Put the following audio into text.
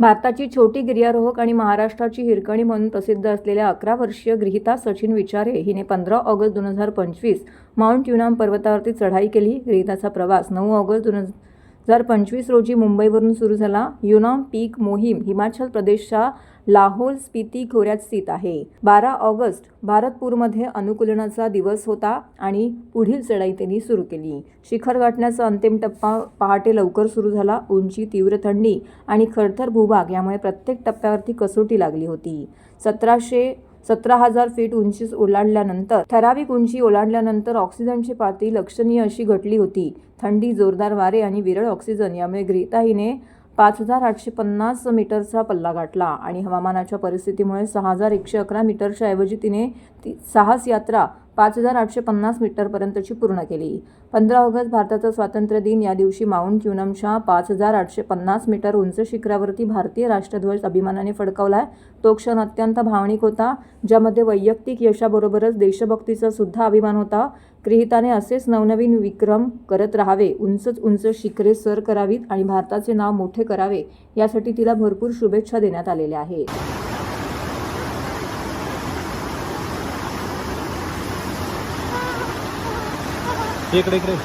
भारताची छोटी गिर्यारोहक आणि महाराष्ट्राची हिरकणी म्हणून प्रसिद्ध असलेल्या अकरा वर्षीय गृहिता सचिन विचारे हिने पंधरा ऑगस्ट दोन हजार पंचवीस माउंट युनाम पर्वतावरती चढाई केली. गृहिताचा प्रवास नऊ ऑगस्ट दोन हजार पंचवीस रोजी मुंबईवरून सुरू झाला युनाम पीक मोहीम हिमाचल प्रदेशच्या लाहोल स्पिती खोऱ्यात स्थित आहे. बारा ऑगस्ट भारतपूरमध्ये अनुकूलनाचा दिवस होता आणि पुढील चढाई त्यांनी सुरू केली. शिखर गाठण्याचा अंतिम टप्पा पहाटे लवकर सुरू झाला. उंची तीव्र थंडी आणि खडतर भूभाग यामुळे प्रत्येक टप्प्यावरती कसोटी लागली होती. सतराशे सतरा हजार फीट उंची ओलांडल्यानंतर ठराविक उंची ओलांडल्यानंतर ऑक्सिजनची पातळी लक्षणीय अशी घटली होती. थंडी जोरदार वारे आणि विरळ ऑक्सिजन यामुळे ग्रीताहीने पाच हजार आठशे पन्नास मीटरचा पल्ला गाठला आणि हवामानाच्या परिस्थितीमुळे सहा हजार एकशे अकरा मीटरच्या ऐवजी तिने ती साहस यात्रा पाच हजार आठशे पन्नास मीटरपर्यंतची पूर्ण केली. पंधरा ऑगस्ट भारताचा स्वातंत्र्य दिन. या दिवशी माउंट युनमच्या पाच हजार आठशे पन्नास मीटर उंच शिखरावरती भारतीय राष्ट्रध्वज अभिमानाने फडकवलाय. तो क्षण अत्यंत भावनिक होता ज्यामध्ये वैयक्तिक यशाबरोबरच देशभक्तीचा सुद्धा अभिमान होता. क्रिहिताने असेच नवनवीन विक्रम करत राहावे उंचच उंच शिखरे सर करावीत आणि भारताचे नाव मोठे करावे यासाठी तिला भरपूर शुभेच्छा देण्यात आलेल्या आहेत. इकडे इकडे.